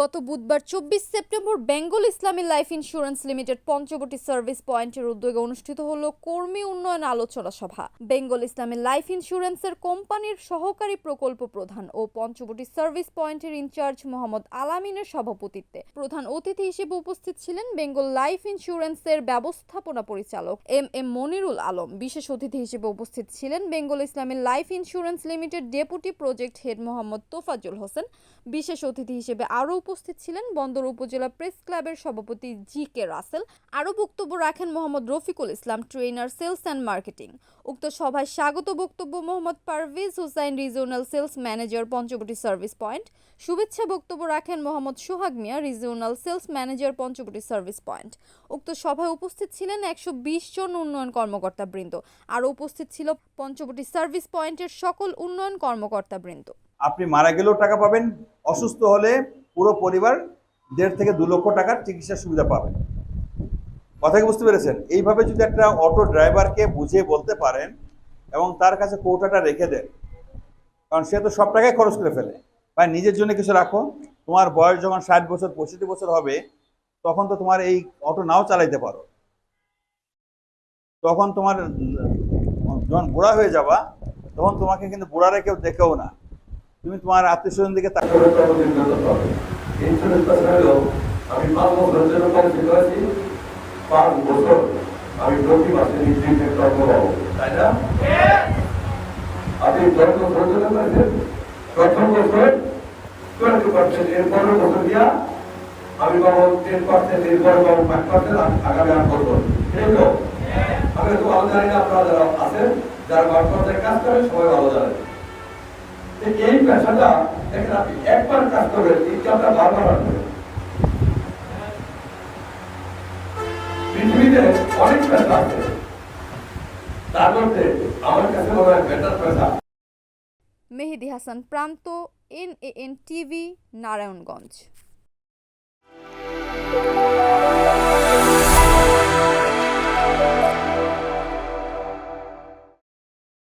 গত বুধবার চব্বিশ September Bengal Islami life insurance limited Panchabati service পয়েন্টের উদ্যোগে অনুষ্ঠিত হলো কর্মী উন্নয়ন আলোচনা সভা। বেঙ্গল ইসলামী লাইফ ইন্স্যুরেন্সের কোম্পানির সহকারী প্রকল্প প্রধান ও পঞ্চবটি সার্ভিস পয়েন্টের ইনচার্জ মোহাম্মদ আলামিনের সভাপতিত্বে প্রধান অতিথি হিসেবে উপস্থিত ছিলেন বেঙ্গল লাইফ ইন্স্যুরেন্সের ব্যবস্থাপনা পরিচালক এম এম মনিরুল আলম। বিশেষ অতিথি হিসেবে উপস্থিত ছিলেন Bengal Islami life insurance limited deputy project head Mohammad Tofazul Hossain. বিশেষ অতিথি হিসেবে আরও উপস্থিত ছিলেন বন্দর উপজেলা প্রেস ক্লাবের সভাপতি জি কে রাসেল। আরও বক্তব্য রাখেন Mohammad Rafiqul Islam trainer sales and marketing. উক্ত সভায় স্বাগত বক্তব্য Mohammad Parvez Hussain, regional sales manager Panchabati service point. শুভেচ্ছা বক্তব্য রাখেন Mohammad Sohag Mia, regional sales manager Panchabati service point. উক্ত সভায় উপস্থিত ছিলেন একশো বিশ জন উন্নয়ন কর্মকর্তা বৃন্দ। আরও উপস্থিত ছিল পঞ্চবটি সার্ভিস পয়েন্টের সকল উন্নয়ন কর্মকর্তা বৃন্দ। আপনি মারা গেলেও টাকা পাবেন, অসুস্থ হলে পুরো পরিবার দেড় থেকে দু লক্ষ টাকার চিকিৎসার সুবিধা পাবে। কথা কি বুঝতে পেরেছেন? এইভাবে যদি একটা অটো ড্রাইভারকে বুঝিয়ে বলতে পারেন এবং তার কাছে কৌটাটা রেখে দেন, কারণ সে তো সব টাকাই খরচ করে ফেলে। ভাই, নিজের জন্য কিছু রাখো। তোমার বয়স যখন ষাট বছর, পঁয়ষট্টি বছর হবে, তখন তো তোমার এই অটো নাও চালাইতে পারো। তখন তোমার, যখন বুড়া হয়ে যাবা, তখন তোমাকে কিন্তু বুড়ারে কেউ দেখেও না। তুমি তোমার আত্মীয় স্বজন দিকে আমি পাঁচ আমি এর পরের বছর দিয়া আমি টেন পার্সেন্ট এরপরে পাবো ফাইভ পার্সেন্ট আগামী আট বছর এই তো আমি তো ভালো জানি না আপনারা যারা আছেন যারা পর্যায়ে কাজ করেন সবাই ভালো জানেন এই পেশাটা দেখেন আপনি একবার কাজ করবেন ইনকামটা বারবার আসবে। পৃথিবীতে অনেক পেশা আছে। তার মধ্যে আমার কাছে মনে হয় বেটার পেশা। মেহেদি হাসান, প্রান্ত এন এন টিভি, নারায়ণগঞ্জ।